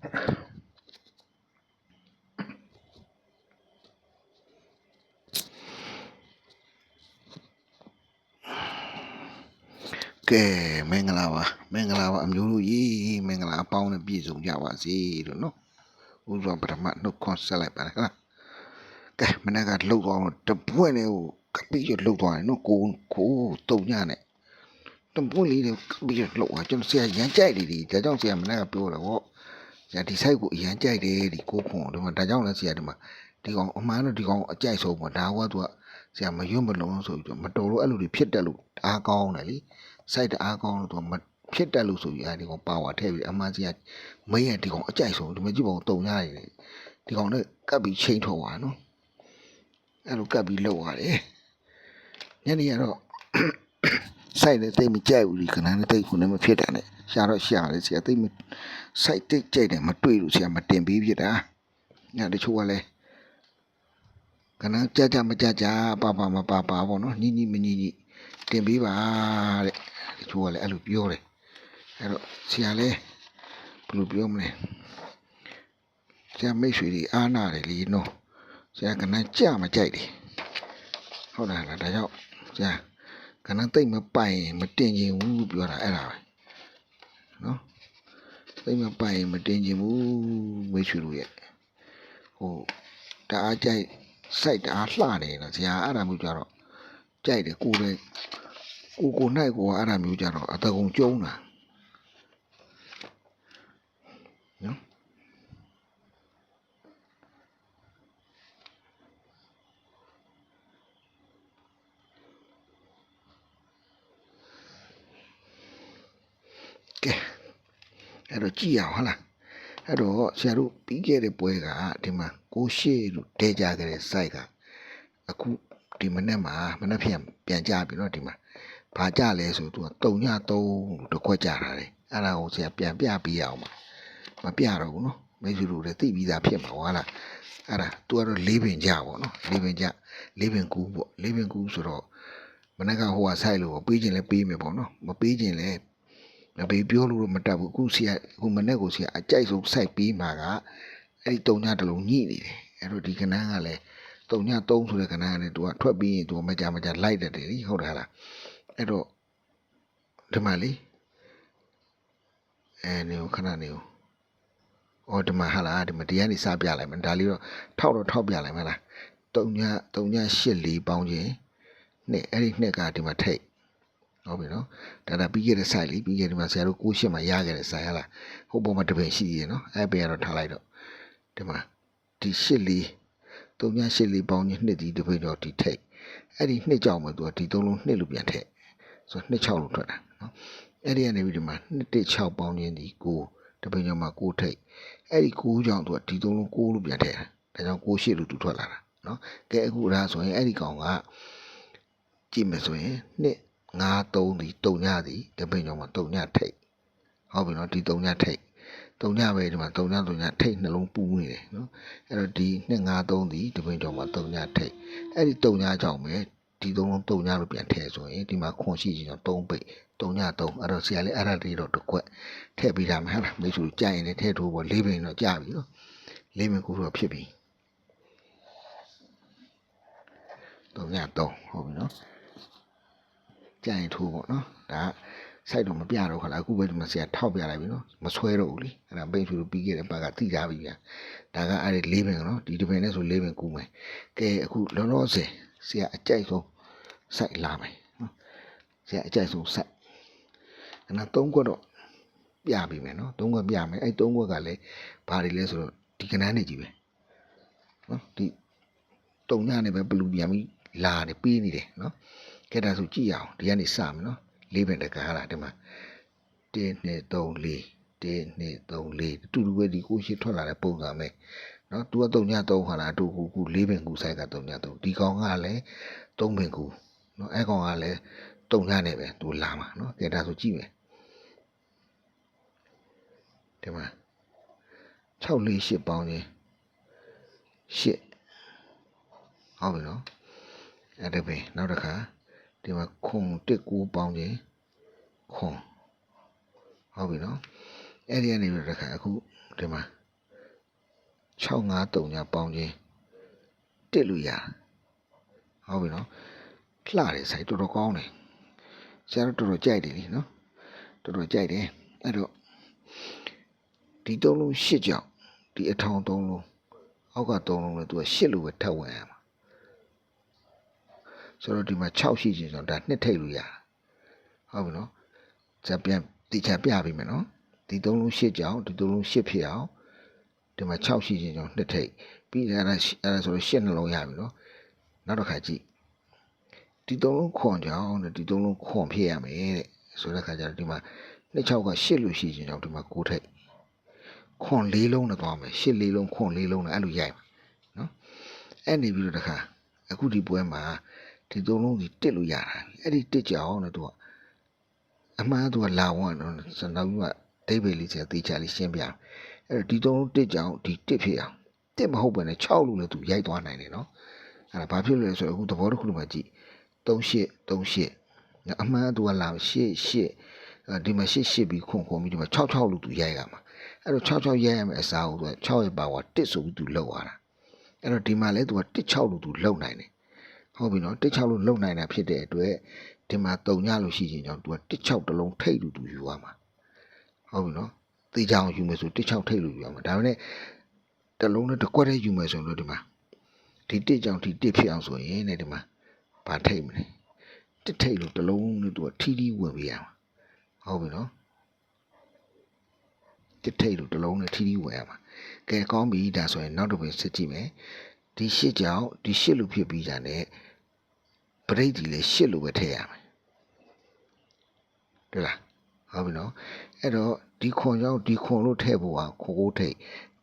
ကဲမင်္ဂလာပါမင်္ဂလာပါအမျိုးတို့ရေမင်္ဂလာအပေါင်းနဲ့ပြည့်စုံကြပါစေလို့နော်ဥစွာပထမနှုတ်ခွန်းဆက်လိုက်ပါလားခလားကဲမနေ့ကလှုပ်သွားတော့တပွင့်လေးကိုကပ်ပြီးလှုပ်သွားတယ်နော်ကိုကိုတုံညနဲ့တပွင့်လေးတွေကပ်ပြီးလှုပ်သွားကျွန်တော်ဆရာရမ်းကြိုက်တယ်ဒီဒါကြောင့်ဆရာမနေ့ကပြောတယ်ဟော ဆရာဒီ site ကိုအရန်ကြိုက်တယ်ဒီကိုခွန်ဒီမှာဒါကြောင့်လည်းဆရာဒီမှာဒီကောင်အမှန်တော့ဒီကောင်အကြိုက်ဆုံးပေါ့ဒါကသူကဆရာမရွတ်မလုံးဆိုပြီးတော့မတော်လို့အဲ့လိုတွေဖြစ်တက်လို့အားကောင်းတယ်လी site တအားကောင်းလို့သူကမဖြစ်တက်လို့ဆိုပြီးအဲဒီကောင်ပါဝါထည့်ပြီးအမှန်စီကမင်းရဲ့ဒီကောင်အကြိုက်ဆုံးဒီမကြည့်ပါဦးတုံရရတယ်ဒီကောင်နဲ့ကပ်ပြီးချိန်ထုတ်သွားနော်အဲ့လိုကပ်ပြီးလောက်ရတယ်ညနေရတော့ site နဲ့တိတ်မကြိုက်ဘူးဒီခဏနဲ့တိတ်ခုနဲ့မဖြစ်တာနဲ့ ရှာတော့ရှာတယ်ဆရာတိတ်မ site တိတ်ကြိုက်တယ်မတွေ့လို့ဆရာမတင်ပေးဖြစ်တာညတချို့ကလည်းခဏကြကြမကြကြပါပါမပါပါပေါ့နော်ညညမညညတင်ပေးပါတဲ့တချို့ကလည်းအဲ့လိုပြောတယ်အဲ့တော့ဆရာလည်းဘယ်လိုပြောမလဲဆရာမိတ်ဆွေတွေအားနာတယ်လीနော်ဆရာကနန်းကြမကြိုက်တယ်ဟုတ်လားလားဒါကြောင့်ဆရာကနန်းတိတ်မပိုင်ရင်မတင်ချင်ဘူးလို့ပြောတာအဲ့ဒါပဲ နော်တိတ်မပိုင်ရင်မတင်ချင်ဘူးမိတ်ဆွေတို့ရဲ့ဟိုတအားကြိုက်စိုက်တအားလှနေနော်ဆရာအဲ့ဒါမျိုးကြတော့ကြိုက်တယ်ကိုယ်လည်းကိုကိုနိုင်ကိုကအဲ့ဒါမျိုးကြတော့အတကုံကျုံးတာနော်ကဲ အဲ့တော့ကြည့်ရအောင်ဟုတ်လားအဲ့တော့ဆရာတို့ပြီးခဲ့တဲ့ပွဲကဒီမှာကိုရှေ့လို့တဲကြခဲ့တဲ့ site ကအခုဒီမနေ့မှာမနေ့ပြန်ပြန်ကြပြီတော့ဒီမှာဘာကြလဲဆိုသူကတုံည3လို့တခွက်ကြတာလေအဲ့ဒါကိုဆရာပြန်ပြပေးရအောင်ပါမပြတော့ဘူးနော်မိတ်ဆွေတို့လည်းသိပြီးသားဖြစ်မှာဟုတ်လားအဲ့ဒါ तू ကတော့၄ပင်ကြပေါ့နော်၄ပင်ကြ၄ပင်ကူးပေါ့၄ပင်ကူးဆိုတော့မနေ့ကဟိုက site လို့ပေးခြင်းလဲပေးမယ်ပေါ့နော်မပေးခြင်းလဲ မပေးပြောလို့တော့မတတ်ဘူးအခုဆရာအခုမနေ့ကိုဆရာအကြိုက်ဆုံးစိုက်ပေးမှာကအဲ့ဒီတုံညတစ်လုံးညှိနေတယ်အဲ့တော့ဒီကနန်းကလည်းတုံည3ဆိုတဲ့ကနန်းကလည်းသူကထွက်ပြီးရင်သူကမကြမကြလိုက်တတ်တယ်လीဟုတ်တယ်ဟလားအဲ့တော့ဒီမှာလေအဲနေကိုခဏနေကိုအော်ဒီမှာဟာလားဒီမှာတရားနေစပြလိုက်မယ်ဒါလေးတော့ထောက်တော့ထောက်ပြလိုက်မလားတုံညတုံည8လေးပေါင်းခြင်းနှစ်အဲ့ဒီနှစ်ကဒီမှာထိတ် ဟုတ်ပြီနော်ဒါဒါပြီးခဲ့တဲ့ site လေးပြီးခဲ့ဒီမှာဆရာတို့ကိုရှစ်မှာရခဲ့တဲ့ site ဟာလားဟိုပုံမှာတပင်ရှိရနော်အဲ့ပင်ကတော့ထားလိုက်တော့ဒီမှာဒီ8လေးတုံည8လေးပေါင်းခြင်းနှစ်ဒီတပင်တော့ဒီထိတ်အဲ့ဒီနှစ်ကြောင့်မှသူကဒီသုံးလုံးနှစ်လို့ပြန်ထည့်ဆိုတော့26လို့ထွက်တာနော်အဲ့ဒီကနေပြီးဒီမှာ26ပေါင်းခြင်းဒီ9တပိန်ကျော်မှာ9ထိတ်အဲ့ဒီ9ကြောင့်သူကဒီသုံးလုံး9လို့ပြန်ထည့်တာဒါကြောင့်9ရှိလို့သူထွက်လာတာနော်ကဲအခုဒါဆိုရင်အဲ့ဒီကောင်ကကြည့်မယ်ဆိုရင်နှစ် 9 3ဒီ3ညဒီတပိန်ကျော်မှာ3ညထိတ်ဟုတ်ပြီနော်ဒီ3ညထိတ်3ညပဲဒီမှာ3ည3ညထိတ်နှလုံးပူးနေတယ်နော်အဲ့တော့ဒီနှစ်9 3ဒီတပိန်ကျော်မှာ3ညထိတ်အဲ့ဒီ3ညကြောင့်ပဲဒီသုံးလုံးတုံညလို့ပြန်ထည့်ဆိုရင်ဒီမှာခွန်ရှိချင်တော့3ပိတ်တုံည3အဲ့တော့ဆရာလေးအဲ့ဒါတွေတော့တစ်ခွက်ထည့်ပေးတာမယ်ဟဲ့လားမိတ်ဆွေကြိုက်ရင်လည်းထည့်ထိုးပေါ့လေးပင်တော့ကြာပြီနော်လေးပင်ကူတော့ဖြစ်ပြီတုံည3ဟုတ်ပြီနော် ကြိုက်ရင်ထိုးပေါ့နော်ဒါစိုက်တော့မပြတော့ခလားအခုပဲဒီမှာဆရာထောက်ပြလိုက်ပြီနော်မဆွဲတော့ဘူးလीအဲ့ဒါပိတ်ဆွေပြီးခဲ့တဲ့ဘက်ကတိထားပြီဗျာဒါကအဲ့ဒီလေးပင်နော်ဒီဒီပင်နဲ့ဆိုလေးပင်ကူမယ်ကဲအခုလောလောဆယ်ဆရာအကြိုက်ဆုံးစိုက်လာမယ်နော်ဆရာအကြိုက်ဆုံးစိုက်အဲ့ဒါသုံးခွက်တော့ပြပြီမယ်နော်သုံးခွက်ပြမယ်အဲ့သုံးခွက်ကလည်းဘာတွေလဲဆိုတော့ဒီကနန်းနေကြီးပဲနော်ဒီတုံညနေပဲဘလူပြန်ပြီးလာနေပြီးနေတယ်နော် ကဲဒါဆိုကြည့်ရအောင်ဒီကနေစမယ်နော်လေးပင်တကားလာဒီမှာ1 2 3 4 1 2 3 4တူတူပဲဒီကိုရှိထွက်လာတဲ့ပုံစံပဲနော်သူကတုံည3ဟာလားအတူကူကူလေးပင်ကူဆိုင်ကတုံည3ဒီကောင်ကလည်း3ပင်ကူနော်အဲကောင်ကလည်းတုံညနဲ့ပဲသူလာမှာနော်ကဲဒါဆိုကြည့်မယ်ဒီမှာ6လေး8ပေါင်းခြင်း8ဟုတ်ပြီနော်အဲ့ဒါပဲနောက်တစ်ခါ ဒီမှာခွန်1 9ပေါင်းခြင်းခွန်ဟုတ်ပြီနော်အဲ့ဒီကနေပြီးတော့တစ်ခါအခုဒီမှာ653ညပေါင်းချင်းတစ်လို့ရဟုတ်ပြီနော်လှတယ်ဆိုင်တော်တော်ကောင်းတယ်ဆရာတို့တော်တော်ကြိုက်တယ်လीနော်တော်တော်ကြိုက်တယ်အဲ့တော့ဒီသုံးလုံးရှစ်ကြောင်ဒီအထောင်သုံးလုံးအောက်ကသုံးလုံးလည်းသူကရှစ်လို့ပဲထပ်ဝင်ရမှာ ဆိုတော့ဒီမှာ6ရှိချင်းဆိုတော့ဒါနှစ်ထိတ်လို့ရဟုတ်ပြီနော်ဇက်ပြန်တိချပြပေးမယ်နော်ဒီသုံးလုံးရှစ်ကြောင်ဒီသုံးလုံးရှစ်ဖြစ်အောင်ဒီမှာ6ရှိချင်းကြောင့်နှစ်ထိတ်ပြီးအဲ့ဒါအဲ့ဒါဆိုတော့ရှစ်နှလုံးရပြီနော်နောက်တစ်ခါကြည့်ဒီသုံးလုံးခွန်ကြောင်တဲ့ဒီသုံးလုံးခွန်ဖြစ်ရမယ်တဲ့ဆိုတဲ့ခါကျတော့ဒီမှာနှစ်6ကရှစ်လို့ရှိချင်းကြောင့်ဒီမှာ9ထိတ်ခွန်၄လုံးနဲ့သွားမယ်ရှစ်၄လုံးခွန်၄လုံးနဲ့အဲ့လိုရိုက်မယ်နော်အဲ့နေပြီးတော့တခါအခုဒီပွဲမှာ ဒီသုံးလုံးကြီးတစ်လို့ရတာအဲ့ဒီတစ်ကြောင်တဲ့သူကအမှန်သူကလာဝန်တော့စနောက်ပြီးကဒိဗေလေးချက်တေချာလေးရှင်းပြအဲ့တော့ဒီသုံးလုံးတစ်ကြောင်ဒီတစ်ဖြစ်အောင်တစ်မဟုတ်ပဲနဲ့6လို့လည်းသူရိုက်သွားနိုင်တယ်နော်အဲ့ဒါဘာဖြစ်လို့လဲဆိုတော့အခုသဘောတစ်ခုမှကြည့်38 38အမှန်သူကလာ8 8ဒီမှာ8 8ပြီးခွန်ခွန်ပြီးဒီမှာ6 6လို့သူရိုက်ရမှာအဲ့တော့6 6ရိုက်ရမယ်အစားကိုသူက6ရဲ့ပါဝါ1ဆိုပြီးသူလောက်ရတာအဲ့တော့ဒီမှာလဲသူက1 6လို့သူလောက်နိုင်တယ် ဟုတ်ပြီနော်1 6လို့လောက်နိုင်တာဖြစ်တဲ့အတွက်ဒီမှာတုံညလို့ရှိရင်ကြောင့်သူက1 6တလုံးထိတ်လို့သူယူရမှာဟုတ်ပြီနော်တေချောင်ယူမယ်ဆို1 6ထိတ်လို့ယူရမှာဒါပေမဲ့တလုံးနဲ့တစ်ကွက်တည်းယူမယ်ဆိုလို့ဒီမှာဒီ1ကြောင့်ဒီ1ဖြစ်အောင်ဆိုရင်ねဒီမှာဘာထိတ်မလဲတစ်ထိတ်လို့တလုံးနဲ့သူကထီထီဝင်ပြရမှာဟုတ်ပြီနော်တစ်ထိတ်လို့တလုံးနဲ့ထီထီဝင်ရမှာကဲကောင်းပြီဒါဆိုရင်နောက်တစ်ပင်စစ်ကြည့်မယ်ဒီရှစ်ကြောင့်ဒီရှစ်လို့ဖြစ်ပြီးကြတယ် ပရိတ်ဒီလည်းရှစ်လို့ပဲထည့်ရမယ်တွေ့လားဟုတ်ပြီနော်အဲ့တော့ဒီခွန်ကြောင့်ဒီခွန်လို့ထည့်ဖို့ကခိုးကိုထိတ်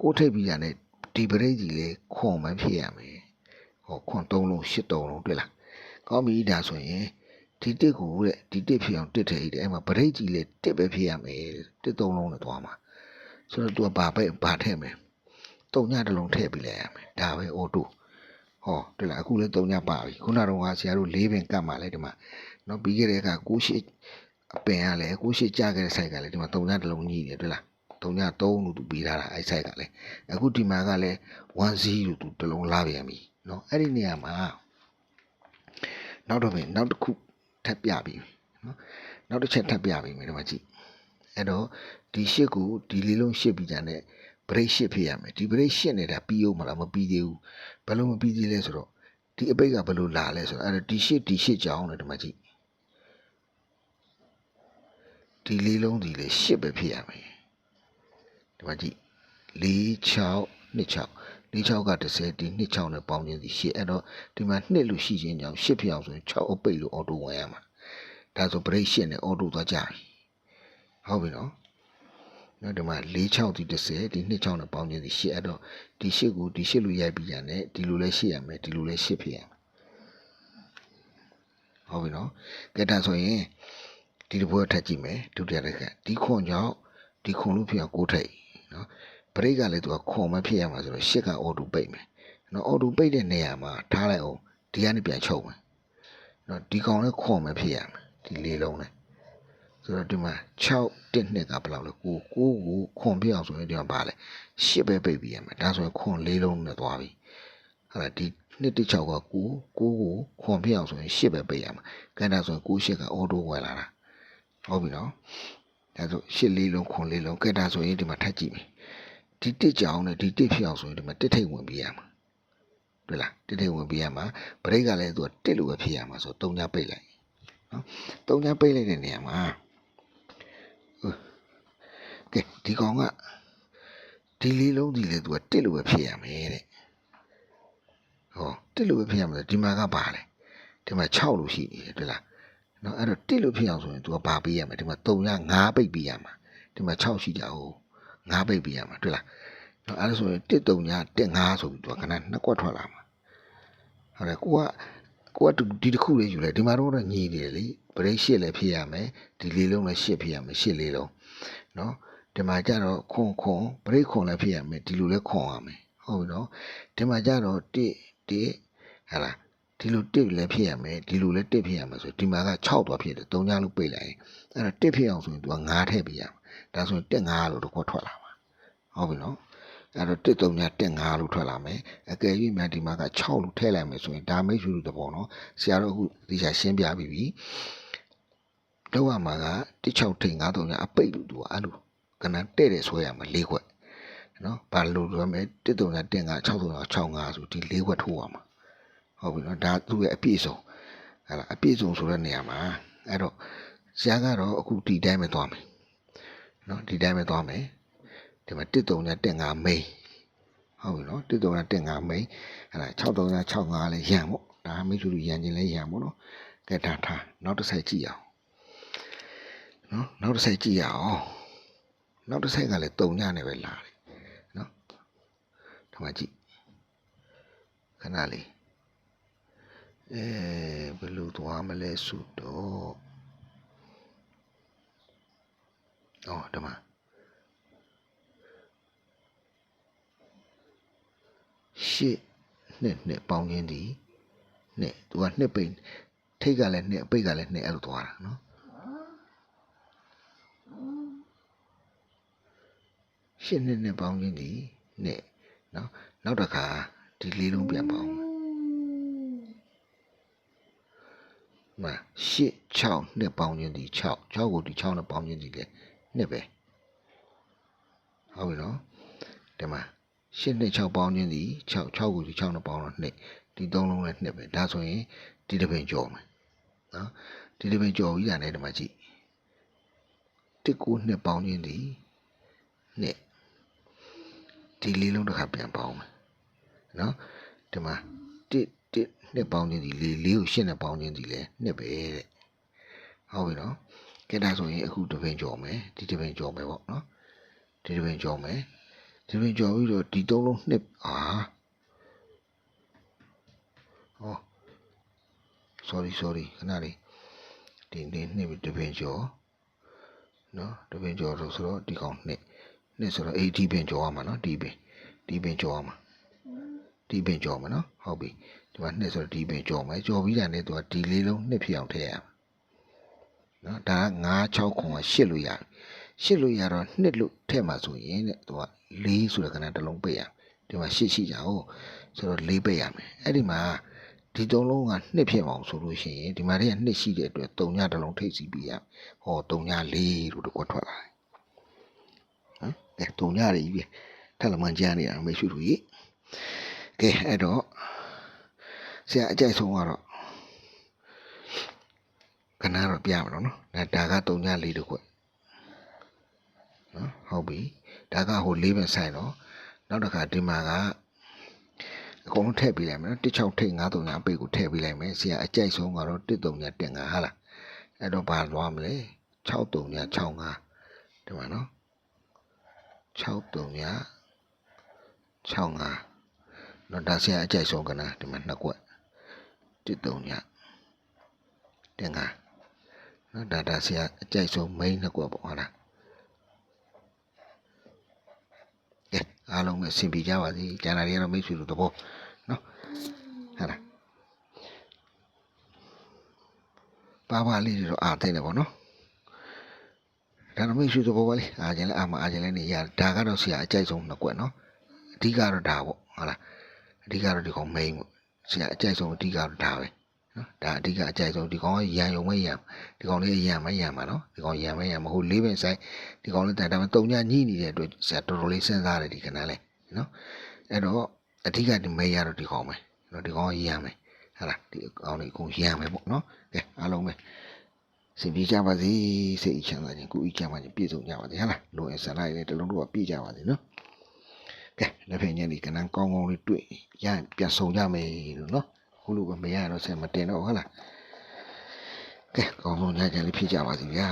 ကိုထိတ်ပြီးကြတယ်ဒီပရိတ်ဒီလည်းခွန်မှဖြစ်ရမယ်ဟောခွန်၃လုံးရှစ်၃လုံးတွေ့လားကောင်းပြီဒါဆိုရင်ဒီတစ်ကိုတဲ့ဒီတစ်ဖြစ်အောင်တစ်ထည့်ရတယ်အဲ့မှာပရိတ်ကြီးလေတစ်ပဲဖြစ်ရမယ်တစ်သုံးလုံးနဲ့သွားမှာဆိုတော့ तू ကဘာပဲဘာထည့်မယ်တုံညတစ်လုံးထည့်ပြီးလိုက်ရမယ်ဒါပဲအော်တို ဟောတွေ့လားအခုလည်းတုံညပါပြီခုနကတော့ဆရာတို့၄ပင်ကတ်มาလဲဒီမှာနော်ပြီးခဲ့တဲ့အခါကိုရှိအပင်ကလည်းကိုရှိကြခဲ့တဲ့ site ကလည်းဒီမှာတုံညတစ်လုံးကြီးတယ်တွေ့လားတုံည3လို့သူပြီးထားတာအဲ့ site ကလည်းအခုဒီမှာကလည်း10လို့သူတစ်လုံးလာပြန်ပြီနော်အဲ့ဒီနေရာမှာနောက်တော့ပြင်နောက်တစ်ခုထပ်ပြပြီနော်နောက်တစ်ချက်ထပ်ပြပြီမယ်ဒီမှာကြည့်အဲ့တော့ဒီရှစ်ကိုဒီလေးလုံးရှစ်ပြီးကြတဲ့ break ရှစ်ဖြစ်ရမယ်ဒီ break ရှစ်နေတာပြီးအောင်မလားမပြီးသေးဘူးဘယ်လိုမပြီးသေးလဲဆိုတော့ဒီအပိတ်ကဘယ်လိုလာလဲဆိုတော့အဲ့တော့ဒီရှစ်ဒီရှစ်ကြောင်းတယ်ဒီမှာကြည့်ဒီလေးလုံးဒီလေရှစ်ပဲဖြစ်ရမယ်ဒီမှာကြည့်4 6 2 6 46က30ဒီ26နဲ့ပေါင်းခြင်းဒီရှစ်အဲ့တော့ဒီမှာ2လို့ရှိခြင်းကြောင့်8ဖြစ်အောင်ဆိုရင်6အပိတ်လို့အော်တိုဝင်ရမှာဒါဆို break 8နဲ့အော်တိုသွားကြပြီဟုတ်ပြီနော် နော်ဒီမှာ46ဒီ30ဒီ26နဲ့ပေါင်းခြင်းဒီ8အဲ့တော့ဒီ8ကိုဒီ8လို့ရိုက်ပြီးရတယ်ဒီလိုလဲ8ရမယ်ဒီလိုလဲ8ဖြစ်ရမယ်ဟုတ်ပြီနော်ကဲဒါဆိုရင်ဒီတစ်ပွဲထပ်ကြည့်မယ်ဒုတိယတစ်ခါဒီခွန်ကြောင့်ဒီခွန်လို့ဖြစ်အောင်6ထိပ်နော်ဘရိတ်ကလည်းသူကခွန်မဖြစ်ရမှာဆိုတော့ရှစ်ကအော်တိုပိတ်မယ်နော်အော်တိုပိတ်တဲ့နေရာမှာထားလိုက်အောင်ဒီကနေပြန်ချုပ်မယ်နော်ဒီကောင်လည်းခွန်မဖြစ်ရမှာဒီလေးလုံးနဲ့ ဆိုတော့ဒီမှာ6တစ်နှစ်ကဘယ်လောက်လဲ9 9ကိုခွန်ပြအောင်ဆိုရင်ဒီမှာပါလဲ10ပဲပိတ်ပြီးရမယ်ဒါဆိုရင်ခွန်လေးလုံးနဲ့သွားပြီအဲ့ဒါဒီနှစ်တစ်6က9 9ကိုခွန်ပြအောင်ဆိုရင်10ပဲပိတ်ရမှာကန်ဒါဆိုရင်9 10ကအော်တိုဝင်လာတာဟုတ်ပြီနော်ဒါဆို10လေးလုံးခွန်လေးလုံးကဲဒါဆိုရင်ဒီမှာထပ်ကြည့်မယ်ဒီတစ်ကြောင်နဲ့ဒီတစ်ဖြစ်အောင်ဆိုရင်ဒီမှာတစ်ထိတ်ဝင်ပြီးရမှာတွေ့လားတစ်ထိတ်ဝင်ပြီးရမှာဘရိတ်ကလည်းသူကတစ်လိုပဲဖြစ်ရမှာဆိုတုံညာပိတ်လိုက်နော်တုံညာပိတ်လိုက်တဲ့နေရာမှာ ကဲဒီကောင်ကဒီလေးလုံးဒီလေသူကတစ်လိုပဲဖြစ်ရမယ်တဲ့ဟောတစ်လိုပဲဖြစ်ရမယ်ဒီမှာကပါလေဒီမှာ6လို့ရှိနေတယ်တွေ့လားနော်အဲ့တော့တစ်လို့ဖြစ်အောင်ဆိုရင် तू ကဘာပေးရမလဲဒီမှာ3ရ5ပိတ်ပေးရမှာဒီမှာ6ရှိကြအောင်5ပိတ်ပေးရမှာတွေ့လားနော်အဲ့ဒါဆိုရင်1 3ည1 5ဆိုပြီး तू ကခဏနှစ်ကွက်ထွက်လာမှာဟုတ်တယ်ကိုကကိုကဒီတစ်ခုလေးယူလိုက်ဒီမှာတော့ညီနေတယ်လေဘရိတ်ရှစ်လည်းဖြစ်ရမယ်ဒီလေးလုံးလည်းရှစ်ဖြစ်ရမယ်ရှစ်လေးလုံးနော် ဒီမှာကျတော့ခွန်ခွန်ဘရိတ်ခွန်လည်းဖြစ်ရမယ်ဒီလိုလည်းခွန်ရမယ်ဟုတ်ပြီနော်ဒီမှာကျတော့1 1ဟာလားဒီလိုတစ်လည်းဖြစ်ရမယ်ဒီလိုလည်းတစ်ဖြစ်ရမယ်ဆိုဒီမှာက6သွားဖြစ်တယ်3ညလို့ပိတ်လိုက်ရင်အဲ့တော့တစ်ဖြစ်အောင်ဆိုရင် तू က9ထည့်ပေးရမှာဒါဆိုရင်တက်9လို့တော့ထွက်လာမှာဟဟုတ်ပြီနော်အဲ့တော့တစ်တုံညာတက်5လို့ထွက်လာမယ်အကယ်၍များဒီမှာက6လို့ထည့်လိုက်မယ်ဆိုရင်ဒါမိတ်ဆွေတို့သဘောနော်ဆရာတို့အခုဒီချာရှင်းပြပြီးပြီတော့ရမှာက16ထိန်9တုံညာအပိတ်လို့သူကအဲ့လို ကနန်းတဲ့တယ်ဆွဲရမှာ၄ခွက်နော်ဘာလို့လဲမယ်တစ်တုံညာတက်5 6တုံညာ6 5ဆိုဒီ၄ခွက်ထိုးရမှာဟုတ်ပြီနော်ဒါသူ့ရဲ့အပြည့်စုံဟဲ့လားအပြည့်စုံဆိုတဲ့နေရာမှာအဲ့တော့ဆရာကတော့အခုဒီတိုင်းပဲသွားမယ်နော်ဒီတိုင်းပဲသွားမယ်ဒီမှာတစ်တုံညာတက်5မိန်ဟုတ်ပြီနော်တစ်တုံညာတက်5မိန်အဲ့ဒါ6တုံညာ6 5လည်းရံပေါ့ဒါမိတ်ဆွေတို့ရံခြင်းလည်းရံပေါ့နော်ကဲဒါထားနောက်တစ်ဆိုင်ကြည့်အောင်နော်နောက်တစ်ဆိုင်ကြည့်ရအောင် နောက်တစ်ဆိုင်ကလည်းတုံညာနဲ့ပဲလာတယ်နော်ဒီမှာကြည့်ခဏလေးအဲဘယ်လိုသွားမလဲဆိုတော့အော်ဒီမှာရှစ်နှစ်နှစ်ပေါင်းခြင်းဒီနှစ်သူကနှစ်ပိတ်ထိတ်ကလည်းနှစ်အပိတ်ကလည်းနှစ်အဲ့လိုသွားတာနော် ရှစ်နှစ်နှစ်ပေါင်းခြင်းဒီနှစ်နော်နောက်တစ်ခါဒီလေးလုံးပြန်ပေါင်းမယ်မှာရှစ်6နှစ်ပေါင်းခြင်းဒီ6 6ကိုဒီ6နဲ့ပေါင်းခြင်းဒီလေနှစ်ပဲဟုတ်ပြီနော်ဒီမှာရှစ်နှစ်6ပေါင်းခြင်းဒီ6 6ကိုဒီ6နဲ့ပေါင်းတော့နှစ်ဒီသုံးလုံးနဲ့နှစ်ပဲဒါဆိုရင်ဒီတစ်ပင်ကြော်မယ်နော်ဒီတစ်ပင်ကြော်ပြီးတာနဲ့ဒီမှာကြည့်တစ်ကိုနှစ်ပေါင်းခြင်းဒီနှစ် ဒီလေးလုံးတစ်ခါပြန်ပေါင်းမယ်နော်ဒီမှာတစ်တစ်နှစ်ပေါင်းခြင်းဒီလေးလေးကိုရှစ်နှစ်ပေါင်းခြင်းဒီလဲနှစ်ပဲတဲ့ဟုတ်ပြီနော်ကဲဒါဆိုရင်အခုတစ်ပင်ကြော်မယ်ဒီတစ်ပင်ကြော်မယ်ပေါ့နော်ဒီတစ်ပင်ကြော်မယ်ဒီပင်ကြော်ပြီးတော့ဒီသုံးလုံးနှစ်အာဟော sorry sorry ခဏလေးဒီနေ့နှစ်ပြီးဒီပင်ကြော်နော်ဒီပင်ကြော်ဆိုတော့ဒီကောင်နှစ် နှစ်ဆိုတော့80ပင်ကြော်ရမှာနော်ဒီပင်ဒီပင်ကြော်ရမှာဒီပင်ကြော်မှာနော်ဟုတ်ပြီဒီမှာနှစ်ဆိုတော့ဒီပင်ကြော်မယ်ကြော်ပြီးတာနဲ့သူကဒီလေးလုံးနှစ်ဖြစ်အောင်ထည့်ရမှာနော်ဒါက9 6ခွန်က8လို့ရတယ်ရှစ်လို့ရတော့နှစ်လို့ထည့်မှာဆိုရင်တဲ့သူက၄ဆိုတဲ့ခဏတစ်လုံးပိတ်ရဒီမှာရှစ်ရှိကြအောင်ဆိုတော့၄ပိတ်ရမယ်အဲ့ဒီမှာဒီသုံးလုံးကနှစ်ဖြစ်အောင်ဆိုလို့ရှိရင်ဒီမှာတည်းကနှစ်ရှိတဲ့အတွက်၃ညတစ်လုံးထိပ်စီပြီးရဟော၃ည၄လို့တော့ထွက်လာတယ်ဟမ် အဲ၃ညတွေကြီးပဲထပ်လမှန်ကြမ်းနေတာမေရှုတို့ကြီးကဲအဲ့တော့ဆရာအကြိုက်ဆုံးကတော့ခဏတော့ပြရမလို့နော်ဒါက၃ည၄တခွက်နော်ဟုတ်ပြီဒါကဟိုလေးပဲဆိုင်တော့နောက်တစ်ခါဒီမှာကအကုန်လုံးထည့်ပေးလိုက်မယ်နော်16ထိတ်9 3ပိတ်ကိုထည့်ပေးလိုက်မယ်ဆရာအကြိုက်ဆုံးကတော့1 3ညတင်9ဟာလားအဲ့တော့ဘာသွားမလဲ6 3ည65ဒီမှာနော် 6 3ည65တော့ဒါဆရာအကြိုက်ဆုံးကနာဒီမှာနှစ်ကွက်1 3ညတင်9နော်ဒါဒါဆရာအကြိုက်ဆုံး main နှစ်ကွက်ပေါ့ဟုတ်လားအားလုံးပဲအဆင်ပြေကြပါစေကျန်တာတွေကတော့မိတ်ဆွေတို့သဘောနော်ဟုတ်လားပါပါလေးတွေတော့အားသိတယ်ပေါ့နော် ဒါတော့မိတ်ဆွေသဘောပါလေအားကျင်လဲအားမအားကျင်လဲနေရဒါကတော့ဆရာအကြိုက်ဆုံးနှစ်ကွက်နော်အဓိကတော့ဒါပေါ့ဟုတ်လားအဓိကတော့ဒီကောင် main ပေါ့ဆရာအကြိုက်ဆုံးအဓိကတော့ဒါပဲနော်ဒါအဓိကအကြိုက်ဆုံးဒီကောင်ကရံယုံမရံဒီကောင်လေးရံမရံပါနော်ဒီကောင်ရံမရံမဟုတ်လေးပင်ဆိုင်ဒီကောင်လေးတန်တာမှတုံညညှိနေတဲ့အတွက်ဆရာတော်တော်လေးစဉ်းစားတယ်ဒီခဏလေးနော်အဲ့တော့အဓိကဒီမဲရတော့ဒီကောင်ပဲနော်ဒီကောင်ရံမယ်ဟာလားဒီကောင်လေးကိုရံမယ်ပေါ့နော်ကဲအားလုံးပဲ စင်ပြေကြပါစေစိတ်ချမ်းသာခြင်းကိုယ်ဤချမ်းသာခြင်းပြည့်စုံကြပါစေဟာလားလိုအပ်ဆန္ဒရတဲ့တလုံးတို့ကပြည့်ကြပါစေနော်ကဲလက်ဖက်ညက်ဒီကနန်းကောင်းကောင်းလေးတွေ့ရရင်ပြန်ဆုံကြမယ်လို့နော်ခုလိုပဲမရတော့ဆက်မတင်တော့ဟုတ်လားကဲကောင်းဆုံးညချမ်းလေးဖြစ်ကြပါစေဗျာ